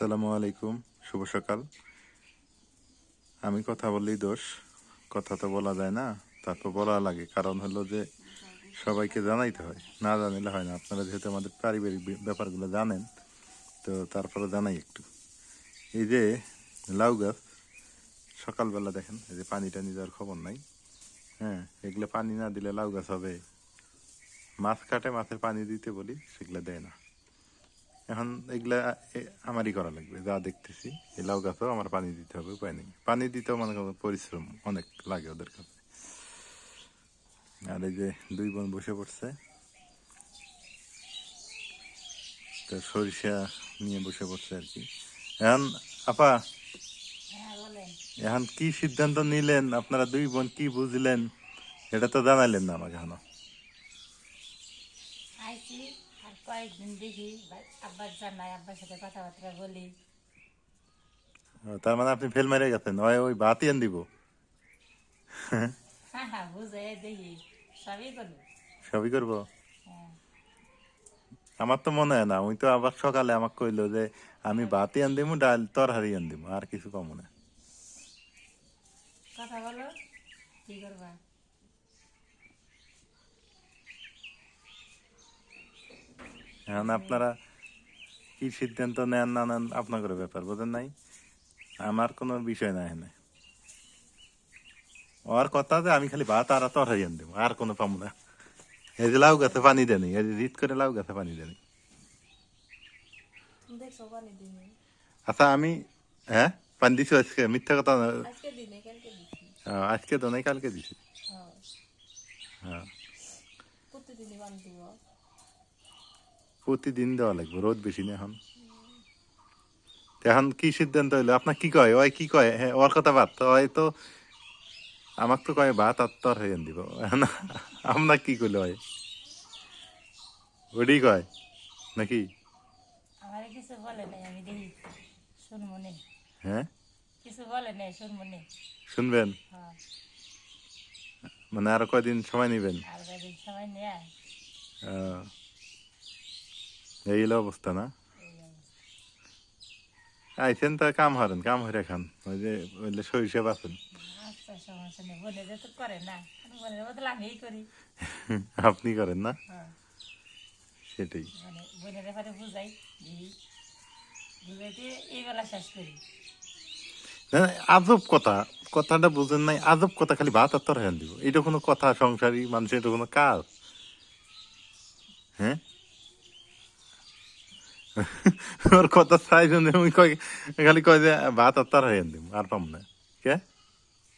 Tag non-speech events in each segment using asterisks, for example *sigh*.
আসসালামু আলাইকুম, শুভ সকাল। আমি কথা বললেই দোষ, কথা তো বলা যায় না তারপর বলা লাগে। কারণ হলো যে সবাইকে জানাইতে হয়, না জানিলে হয় না। আপনারা যেহেতু আমাদের পারিবারিক ব্যাপারগুলো জানেন, তো তারপরে জানাই একটু। এই যে লাউ গাছ, সকালবেলা দেখেন, এই যে পানি টানি যাওয়ার খবর নাই। হ্যাঁ এগুলো পানি না দিলে লাউ গাছ হবে। মাছ কাটে মাছের পানি দিতে বলি, সেগুলো দেয় না। এখন এগুলা আমারই করা লাগবে যা দেখতেছি। এই লাউ গাছও আমার পানি দিতে হবে উপায় নেই। পানি দিতেও মনে মানে পরিশ্রম অনেক লাগে ওদের কাছে। আর এই যে দুই বোন বসে পড়ছে তো সরিষা নিয়ে বসে পড়ছে আর কি। এখন আপা হ্যাঁ এখন কি সিদ্ধান্ত নিলেন? আপনারা দুই বোন কি বুঝলেন? এটা তো জানাইলেন না আমাকে এখনও আইসি আর কয়েকদিন দেখি আব্বার জানাই আব্বার সাথে কথাবার্তা বলি। তার মানে আপনি ফেল মেরে গেছেন ওই ওই বাতি আন দিব? হ্যাঁ হ্যাঁ বুঝে দেখি সবই করব। সবই করব? হ্যাঁ। আমার তো মনে হয় না ওই তো আবার সকালে আমাকে কইলো যে আমি বাতি আন দিমু ডাল তরহারি আন দিমু আর কিছু কম না। কথা বলো কি করবা? এখন আপনারা কি সিদ্ধান্ত নেন না নেন আপনাদের ব্যাপার বোঝেন নাই? আমার কোনো বিষয় নাই এখানে। ওর কথা যে আমি খালি ভাত আর তরহারি আন দিমু আর কোনো পাবো না। এই যে লাউ গাছে পানি দেনি এই যে জিত করে লাউ গাছে পানি দেনি আচ্ছা আমি হ্যাঁ পানি দিছি আজকে মিথ্যা কথা আজকে তো নাই কালকে দিছি। হ্যাঁ হ্যাঁ প্রতিদিনই পানি দিব প্রতিদিন দেওয়া লাগবে রোদ বেশি না এখন। এখন কি সিদ্ধান্ত হইল আপনার কি কয়? ওই কি কয়? হ্যাঁ ওর কথা বাদ ওই তো আমাকে তো কয় ভাত আর তর হয়ে দিব। *laughs* আপনার কি কইলো হয় ওটাই কয় নাকি? কিছু বলে নাই আমি দেখি শুনব হ্যাঁ? কিছু বলে নাই শুনব শুনবেন? হ্যাঁ। মানে আরও কয়দিন সময় নিবেন? আর সময় নিয়ে? এই অবস্থা না? আইছেন তো কাম হারেন কাম হরে খান। ওই যে ওইলে সরিষা বাসেন আচ্ছা আপনি করেন না? হ্যাঁ। সেটাই। মানে আজব কথা। কথাটা বুঝেন নাই আজব কথা খালি ভাত আর তরহারি দিব এটা কোনো কথা সংসারী মানুষের এটা কোনো কাজ? হ্যাঁ? *laughs* ওর কথা চাই শুনে ওই কয় খালি কয় যে ভাত আর হয়ে দিব আর পাম না। কে?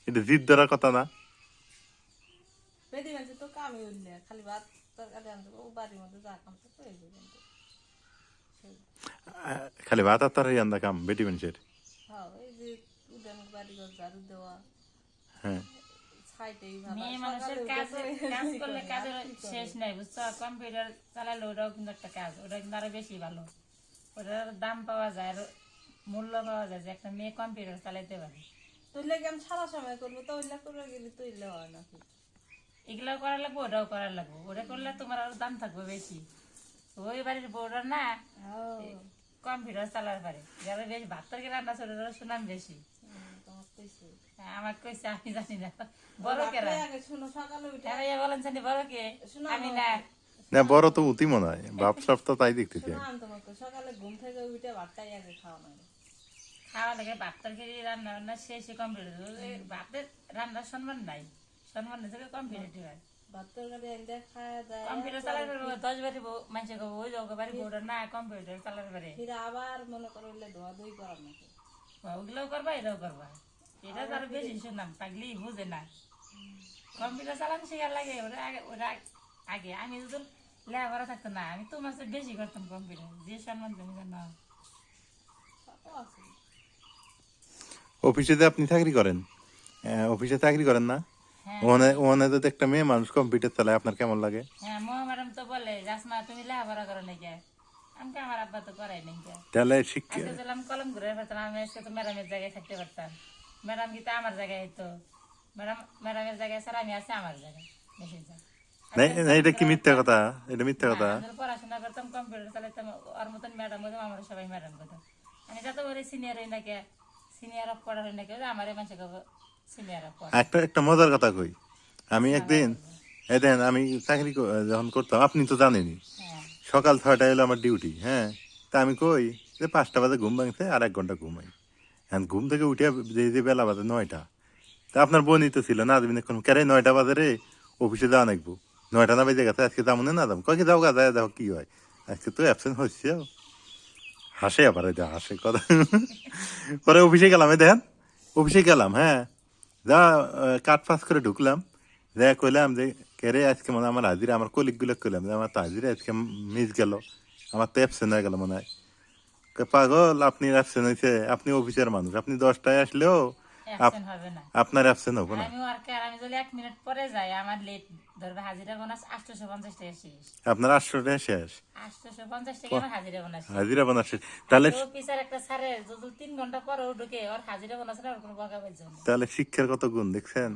এটা জিদ ধরার কথা না। খালি ভাত তরকারি আনতে ও বাড়ির মধ্যে যা কাম তো করে দেবে কিন্তু। আহ, খালি ভাত আন্দা কাম বেটি মানুষের হ্যাঁ হ্যাঁ। মানুষের কাজ কাজ করলে কাজের শেষ নাই বুঝছ? কম্পিউটার চালালে ওটাও কিন্তু একটা কাজ ওটা কিন্তু আরও বেশি ভালো। ওটার দাম পাওয়া যায় মূল্য পাওয়া যায় যে একটা মেয়ে কম্পিউটার চালাইতে পারে। তুইলে কেন সারা সময় করব? তো ওইলা করে গেলে তুইলে হয় নাকি? এগুলো করার লাগবে ওটাও করার লাগবে। ওটা করলে তোমার আরও দাম থাকবে বেশি। ওই বাড়ির বউরা না কম্পিউটার চালাতে পারে যারা বেশি ভাত তরকারি রান্না ছোট সুনাম বেশি। কইছে। হ্যাঁ, আমার কইছে আমি জানি না। বড় কেরা বলেন বড় কে? আমি না। না বড় তো উতি মনে হয়। বাপ সাপ তো তাই দেখতেছি শোনো আমি। আমি তোমাকে সকালে ঘুম থেকে উঠে ভাতটাই আগে খাওয়া নাই খাওয়া লাগে ভাত তরকারি রান্না বান্না শেষে কম্পিউটার ভাতের রান্নার সম্মান নাই। সম্মান নেই কম্পিউটার হয়। ভাত তরকারি এনে খাওয়া যায়। কম্পিউটার চালাতে পারব দশ বাড়ি মানুষে কব ওই যাও বাড়ি বউটা না কম্পিউটার চালাতে পারে ফিরে আবার মনে করো ধোয়া ধুই করার নাকি। ওগুলোও করবা এটাও করবা। এটা তো বেশি শুনলাম পাগলি বুঝে না। কম্পিউটার চালানো শেখার লাগে ওরা আগে ওরা আগে আমি যদি লেখাপড়া থাকতো না। আমি তোমার চেয়ে বেশি করতাম কম্পিউটার যে সম্মান তুমি জানো অফিসে আপনি চাকরি করেন অফিসে চাকরি করেন না? হ্যাঁ। ওখানে ওখানে যদি একটা মেয়ে মানুষ কম্পিউটার চালায় আপনার কেমন লাগে? হ্যাঁ মো ম্যাডাম তো বলে জাসমা তুমি লেখাপড়া করো নাকি? আমাকে আমার আব্বা তো করাই নাই তাহলে শিক্ষা দিলাম কলম ঘুরে পারতাম আমি আজকে তো ম্যাডামের জায়গায় থাকতে পারতাম। ম্যাডাম কিন্তু আমার জায়গায় হইতো ম্যাডাম ম্যাডামের জায়গায় স্যার আমি আছি আমার জায়গায়। বেশি না এটা কি মিথ্যা কথা এটা মিথ্যা কথা পড়াশোনা করতাম কম্পিউটার চালাতাম ওর মতন ম্যাডাম আমরা সবাই ম্যাডাম আমি যত বলে সিনিয়র হই সিনিয়র অফ পড়া হই আমার সিনিয়র অফ পড়া একটা একটা মজার কথা কই আমি একদিন এদিন আমি চাকরি যখন করতাম আপনি তো জানেনই সকাল ছয়টায় এলো আমার ডিউটি হ্যাঁ তা আমি কই যে পাঁচটা বাজে ঘুম ভাঙছে আর এক ঘণ্টা ঘুমাই হ্যাঁ ঘুম থেকে উঠে যে যে বেলা বাজে নয়টা তা আপনার বোনই তো ছিল না তুমি এখন কেরে নয়টা বাজে রে অফিসে যাওয়া নাকবো নয়টা না বেজে গেছে আজকে যাব না যাব। কয়েক যাও গা যায় দেখো কি হয়? আজকে তো অ্যাবসেন্ট হচ্ছে হাসে আবার এই হাসে কথা। পরে অফিসে গেলাম, এই দেখেন, অফিসে গেলাম হ্যাঁ। যা কাঠ ফাঁস করে ঢুকলাম। যা কইলাম যে কেরে আজকে মানে আমার হাজিরা, আমার কলিগগুলো কইলাম যে, আমার তো হাজিরা আজকে মিস গেল। আমার তো অ্যাবসেন্ট হয়ে গেল মনে হয়। পাগল, আপনি অ্যাবসেন্ট হয়েছে আপনি অফিসের মানুষ, আপনি দশটায় আসলেও আপনার অ্যাবসেন্ট হব না? আমি ওয়ার্কার আমি যদি এক মিনিট পরে যাই আমার লেট ধরবে হাজিরা বোনাস আটশোশো পঞ্চাশ টাকা শেষ। আপনার আটশোটা শেষ? আটশোশো পঞ্চাশ টাকা আমার হাজিরা বোনাস হাজিরা বানা শেষ। তাহলে অফিসার একটা স্যারের যদি তিন ঘণ্টা পরে ঢুকে ওর হাজিরা বোনাস না ওর কোনো বকা পাইছে তাহলে শিক্ষার কত গুণ দেখছেন?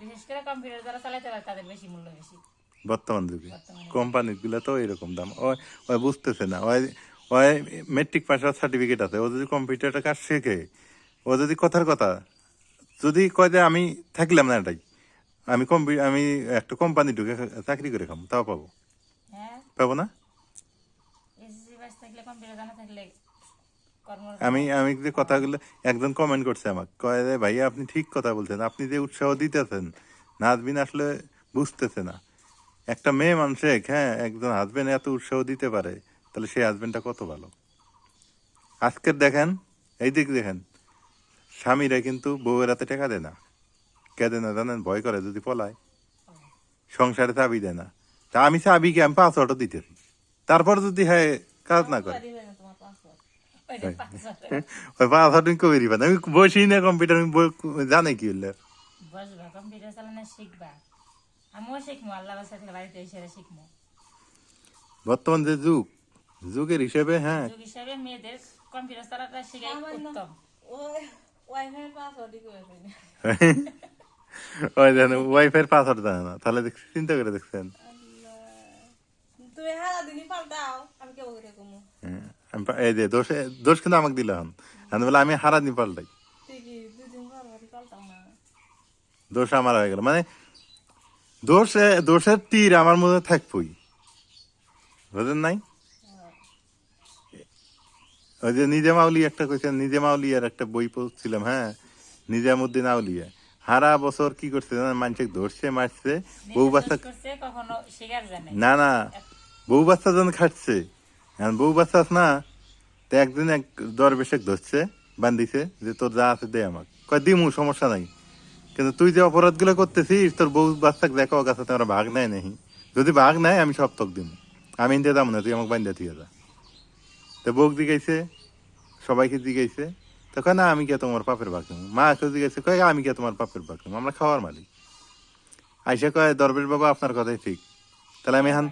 বিশেষ করে কম্পিউটার যারা চালাইতে পারে তাদের বেশি মূল্য বেশি। বর্তমান যুগে। বর্তমানে। কোম্পানিরগুলো তো এরকম দাম। ওই ওই বুঝতেছে না। ওই ওই মেট্রিক পাসের সার্টিফিকেট আছে। ও যদি কম্পিউটারটা কাজ শেখে ও যদি কথার কথা যদি কয় যে আমি থাকলাম না এটাই আমি কম্পি আমি একটা কোম্পানি ঢুকে চাকরি করে খাম তাও পাবো। হ্যাঁ। পাবো না? আমি আমি যে কথাগুলো একজন কমেন্ট করছে আমাকে কয় যে ভাইয়া আপনি ঠিক কথা বলছেন আপনি যে উৎসাহ দিতেছেন নাজবিন আসলে বুঝতেছে না। একটা মেয়ে মানুষে হ্যাঁ একজন হাজবেন্ড এত উৎসাহ দিতে পারে তাহলে সেই হাজবেন্ডটা কত ভালো? আজকের দেখেন এই দিক দেখেন স্বামীরা কিন্তু বউয়ের হাতে টাকা দেয় না। কে দেয় না জানেন? ভয় করে যদি পলায়। সংসারে চাবি দেয় না। তা আমি চাবিকে আমি পাসওয়ার্ডও দিতেছি তারপর যদি হ্যাঁ কাজ না করে। দিবে পাসওয়ার্ড। *laughs* ওই হাজার তুমি কবে দিবেন আমি বসি না কম্পিউটার আমি বই- জানে কি হলে বসবা কম্পিউটার চালানো শিখবা। আমিও শিখব আল্লাহ বাসা বাড়িতে এসে শিখব বর্তমান যে যুগ যুগের হিসেবে হ্যাঁ। যুগ হিসাবে মেয়েদের কম্পিউটার চালাটা শিখাই উত্তম। *laughs* ওই ওয়াইফাই পাসওয়ার্ড জানে না তাহলে চিন্তা করে দেখছেন। হ্যাঁ, এই দোষ দোষ কিন্তু আমাকে দিলে হন আমি বলে আমি হারা দিন পাল্টাই দোষ আমার হয়ে গেল। মানে দোষ দোষের তীর আমার মধ্যে থাকবই। বুঝলেন নাই? ওই যে নিজাম আউলিয়া একটা কইছেন নিজাম আউলিয়ার একটা বই পড়ছিলাম হ্যাঁ? নিজামুদ্দিন আউলিয়া। হারা বছর কি করছে মানুষকে ধরছে মারছে বউ বাচ্চা না না বউ বাচ্চা যখন খাটছে। বউ বাচ্চা আছে না তো একদিন এক দরবেশক ধরছে বান্ধিছে যে তোর যা আছে দে আমাকে। কয় দিমু সমস্যা নাই। কিন্তু তুই যে অপরাধগুলো করতেছিস তোর বউ বাচ্চাকে দেখো কাছে তোমরা ভাগ নেয় নাহি। যদি ভাগ নেয় আমি সব তোক দিমু। আমি ইন্দে দাম না তুই আমাকে বান্ধা তুই যা। তো বউক দিগাইছে সবাইকে দিগাইছে তো কয় না আমি কে তোমার পাপের ভাগ নেব মা কেউ দিগাইছে কয় আমি কে তোমার পাপের ভাগ নেব আমরা খাওয়ার মালিক। আইসা কয় দরবেশ বাবা আপনার কথাই ঠিক। তাহলে আমি এখন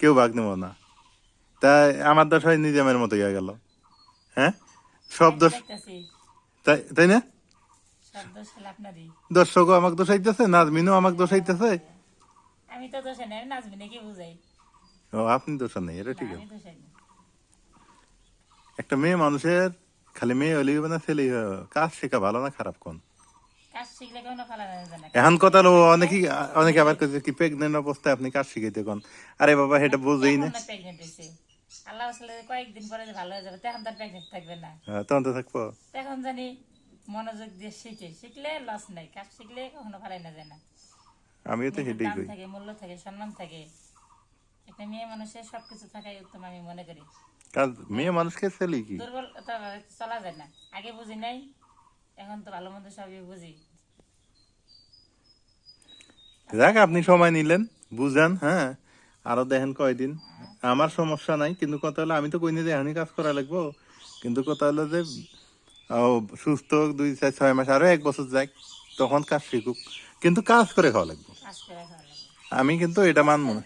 কেউ ভাগ নেব না। তা আমার দোষ হয় নিজামের মতো হয়ে গেল। হ্যাঁ? সব দোষ তাই তাই না? দর্শকও আমাকে দোষাইতেছে নাজমিনও আমাকে দোষাইতেছে আমি তো দোষে নেই নাচবি নাকি বুঝাই? ও আপনি দোষ নেই এটা ঠিক আছে। একটা মেয়ে মানুষের খালি মেয়ে হলেই হবে না ছেলেই হবে কাজ শেখা ভালো না খারাপ কোন এখন কথা হলো অনেকেই অনেকে আবার কি প্রেগনেন্ট অবস্থায় আপনি কাজ শিখাইতে কোন আরে বাবা বুঝেই না আল্লাহ আসলে কয়েকদিন পরে ভালো হয়ে যাবে তখন তার প্রেগনেন্ট থাকবে না তখন তো থাকব তখন জানি মনোযোগ দিয়ে শিখে শিখলে লস নাই কাজ শিখলে কখনো ফেলাই না যায় না আমিও তো কই থাকে মূল্য থাকে সম্মান থাকে একটা মেয়ে মানুষের সবকিছু থাকাই উত্তম আমি মনে করি কাজ মেয়ে মানুষকে ছেলে কি? চলা যায় না। আগে বুঝি নাই এখন তো ভালো মন্দ সবই বুঝি। যাক আপনি সময় নিলেন বুঝান হ্যাঁ? আরও দেখেন কয়দিন। আমার সমস্যা নাই কিন্তু কথা হলো আমি তো কইনি যে এখনই কাজ করা লাগবো। কিন্তু কথা হলো যে সুস্থ হোক দুই চার ছয় মাস আরও এক বছর যাক তখন কাজ শিখুক। কিন্তু কাজ করে খাওয়া লাগবে। আমি কিন্তু এটা মানবো না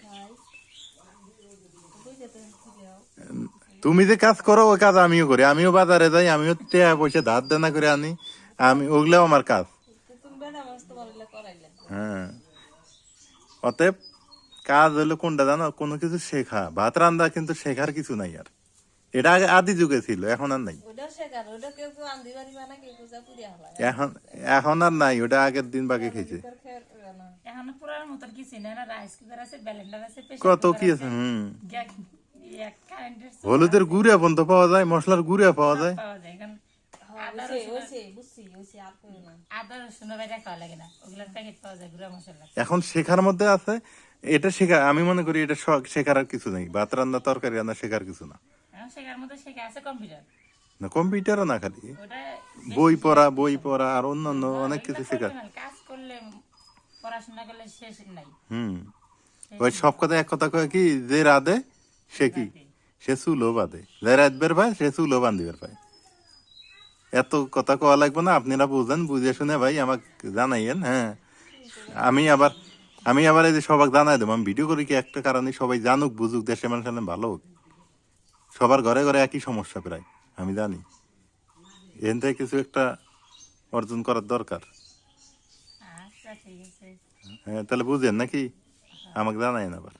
বুঝতে তো ঠিক আছে তুমি যে কাজ করো ওই কাজ আমিও করি। আমিও বাজারে যাই আমিও টাকা পয়সা ধার দেনা করে আনি। আমি ওগুলাও আমার কাজ। হ্যাঁ। অতএব কাজ হলো কোনটা জানো? কোনো কিছু শেখা। ভাত রান্দা কিন্তু শেখার কিছু নাই আর। এটা আগে আদি যুগে ছিল এখন আর নাই। এখন এখন আর নাই ওটা আগের দিন বাকি খেয়েছে। কত কি আছে। হুম। হলুদের গুঁড়া পর্যন্ত পাওয়া যায় মশলার গুঁড়া পাওয়া যায়। এখন। শেখার মধ্যে আছে এটা শেখা আমি মনে করি এটা শ- শেখার আর কিছু নেই। ভাত রান্না তরকারি রান্না শেখার কিছু না। শেখার মধ্যে শেখা আছে কম্পিউটার না কম্পিউটারও না খালি। বই পড়া বই পড়া আর অন্যান্য অনেক কিছু শেখার। শেখা কাজ করলে পড়াশোনা করলে শেষ নাই। হুম। ওই সব কথা এক কথা কয় কি যে রাধে সে কি? সে চুলো বাঁধে। যে রাধবার ভাই সে চুলো বান্ধিবার ভাই এত কথা কওয়া লাগবে না আপনারা বুঝেন বুঝে শুনে ভাই আমাকে জানাইয়েন হ্যাঁ। আমি আবার আমি আবার এই যে সবাই জানাই দেবো আমি ভিডিও করি কি একটা কারণে সবাই জানুক বুঝুক দেশের মানুষ ভালো হোক। সবার ঘরে ঘরে একই সমস্যা প্রায় আমি জানি। এখান থেকে কিছু একটা অর্জন করার দরকার। আচ্ছা হ্যাঁ তাহলে বুঝেন নাকি? আমাকে জানাইন আবার।